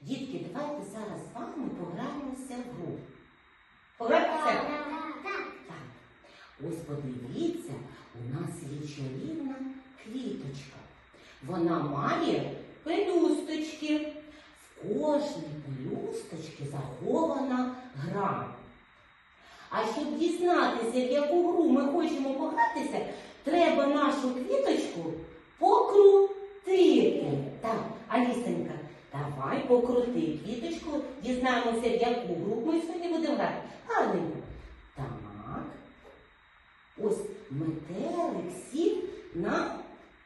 Дітки, давайте зараз з вами пограємося в гру. Пограємося? Так. Ось подивіться, у нас є чарівна квіточка. Вона має пелюсточки. В кожній пелюсточці захована гра. А щоб дізнатися, в яку гру ми хочемо погратися, треба нашу квіточку покрутити. Так, Алісенька, давай покрути квіточку, дізнаємося, в яку гру ми сьогодні будемо грати. Гарненько. Так. Ось метелик сів на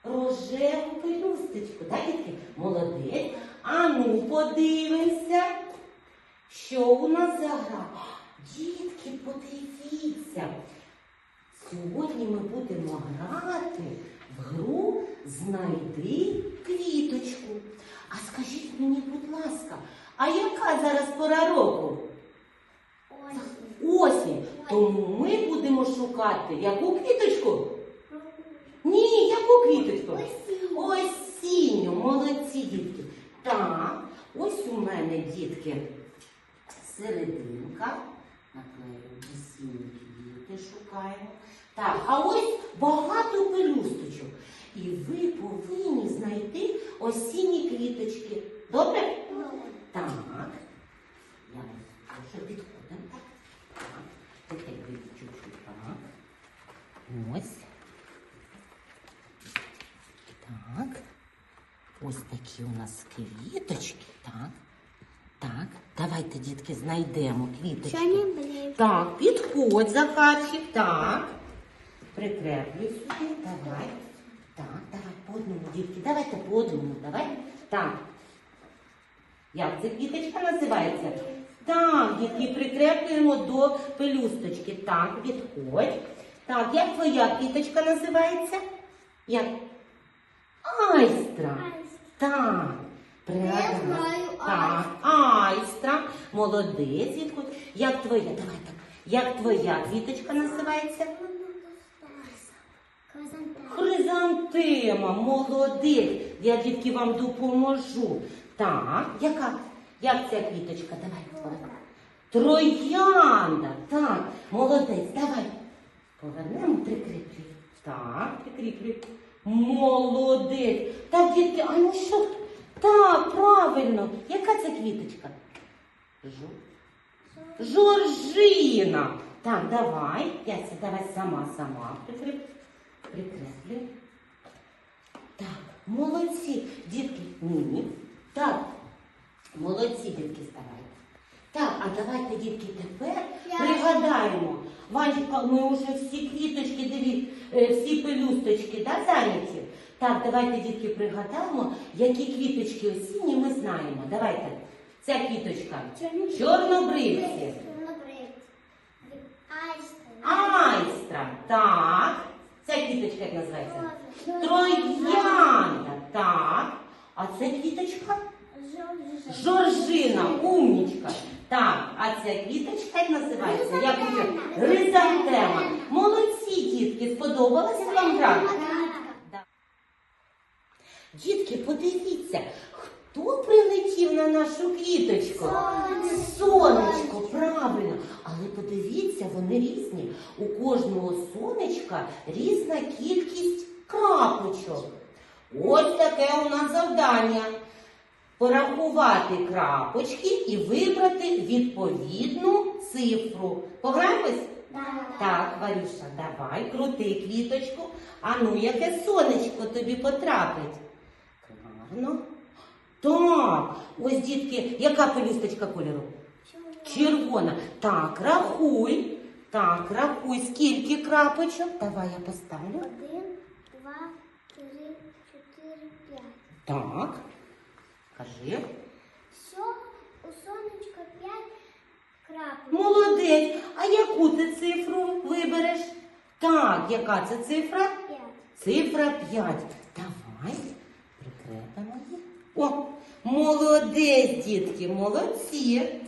рожеву пелюсточку. Так, дітки? Молодець. А ну подивимося, що у нас за гра. Дітки, подивіться. Сьогодні ми будемо грати в гру Знайди квіточку. А яка зараз пора року? Осінь. Тому ми будемо шукати яку квіточку? Ні, яку квіточку? Осінню, молодці дітки. Так, ось у мене дітки серединка. Наклею осінні квіти шукаємо. Так, а ось багато пелюсточок. І ви повинні знайти осінні квіточки. Добре? Так. Я вже підходимо. Так. Ви чуть-чуть так. Ось. Так. Ось такі у нас квіточки. Так. Так. Давайте, дітки, знайдемо квіточки. Так, підходь, Захарчик. Так. Прикреплюй сюди. Давай. Так, давай по одному, дітки. Давайте по одному. Давай. Так. Як ця квіточка називається? Так, дітки, прикреплюємо до пелюсточки. Так, відходь. Так, як твоя квіточка називається? Як? Айстра. Так. Прекрасно. знаю Так, айстра. Молодець, відходь. Як твоя? Давай так. Як твоя квіточка називається? Хризантема, молодець. Я дітки вам допоможу. Так, яка? Як ця квіточка? Давай. Троянда. Так, молодець, давай. Повернемо, прикріплюй. Так, прикріплюй. Молодець. Так, дітки, а ну що? Так, правильно. Яка це квіточка? Жу. Жоржина. Так, давай. Яся, давай сама, сама прикріп. Прикреплю. Так, молодці. Дітки, ні. Так, молодці, дітки, ставайте. Так, а давайте, дітки, тепер Я- пригадаємо. Ванечка, ми вже всі квіточки, диві, е, всі пелюсточки, да, зайняті? Так, давайте, дітки, пригадаємо, які квіточки осінні ми знаємо. Давайте. Ця квіточка. Чорнобривці. Айстра. Так. Ця квіточка як називається? Троянда. Так. А це квіточка? Жоржина, умнічка. Так, а ця квіточка називається? Як уже? Гризантема. Молодці, дітки, сподобалася вам гра? Дітки, подивіться, хто прилетів на нашу квіточку? Сонечко, правильно. Але подивіться, вони різні. У кожного сонечка різна кількість крапочок. Ось таке у нас завдання. Порахувати крапочки і вибрати відповідну цифру. Пограємось? Так, Варюша, давай, крути квіточку. А ну, яке сонечко тобі потрапить? Гарно. Так, ось дітки, яка пелюсточка кольору? Червона. Так, рахуй. Так, рахуй, скільки крапочок. Давай я поставлю. Один, два, три, чотири, п'ять. Так. Кажи. Всього у сонечка п'ять крапок. Молодець. А яку ти цифру вибереш? Так, яка це цифра? П'ять. Цифра 5. Давай. Прикрепимо її. О, молодець, дітки, молодці.